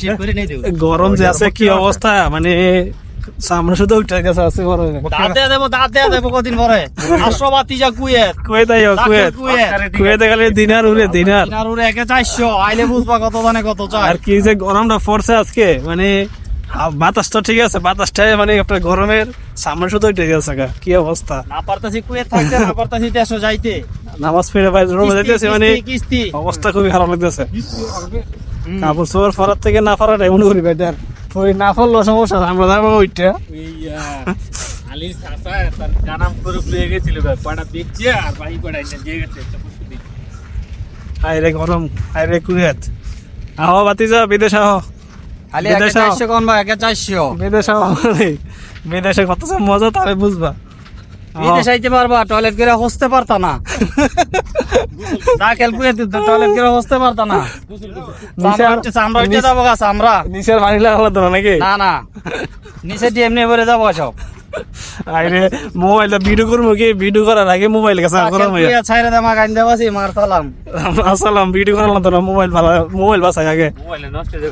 ঠিক করে নেই দেব গরম যে আছে কি অবস্থা? মানে সামনে শুধু উঠে গেছে আছে দাঁতে দেবো দাঁতে দেবো কদিন পরে। আসো বাতি যা কুয়েত। কুয়েত আইও কুয়েত। কুয়েত। গেলে দিনার উড়ে দিনার। আর ওরে একে চারশো আইলে বুঝবা কত দানে কত চাই আর কি যে গরমটা পড়ছে আজকে মানে বাতাসটা ঠিক আছে বাতাসটা মানে আপনার গরমের সামনে শুধু উঠে গেছে কি অবস্থা? না পারতাছি কুয়েত থাকতে না পারতাছি দেশো যাইতে। নামাজ পড়ে ভাই রুমে যাইতেছে মানে অবস্থা খুবই খারাপ লাগতেছে। কাপড় চোপড় ফরার থেকে না ফরাটাই মনে করি বেটার ওই না ফরলো সমস্যা আমরা যাব ওইটা। আলির চাচা তার কানাম করে পেয়ে গেছিল পাড়া দেখছে আর বাড়ি পাড়ায় না গেছে হাইরে গরম হাইরে কুয়েত। আহ বাতি যা বিদেশ আহ। খালি বিদেশে- চারশো কোন ভাই একে চারশো। বিদেশ আহ বিদেশে কত মজা তাহলে বুঝবা। পারবা? টয়লেট করে হসতে পারতা না। দাখেল কুয়েত টয়লেট করে হসতে পারতা না। চামড়া উঠছে, চামড়া উঠে যাব গাছ আমরা নিচের পানি লাগালো তো নাকি? না না। নিচে দিয়ে এমনি ভরে যাব সব। আরে মোবাইলটা ভিডিও করব কি? ভিডিও করার আগে মোবাইল ছাইরে দেবাছি মার সালাম আসসালাম ভিডিও করালাম তো না মোবাইল ভালো মোবাইল বাসায় আগে। মোবাইলে নষ্ট যাবে।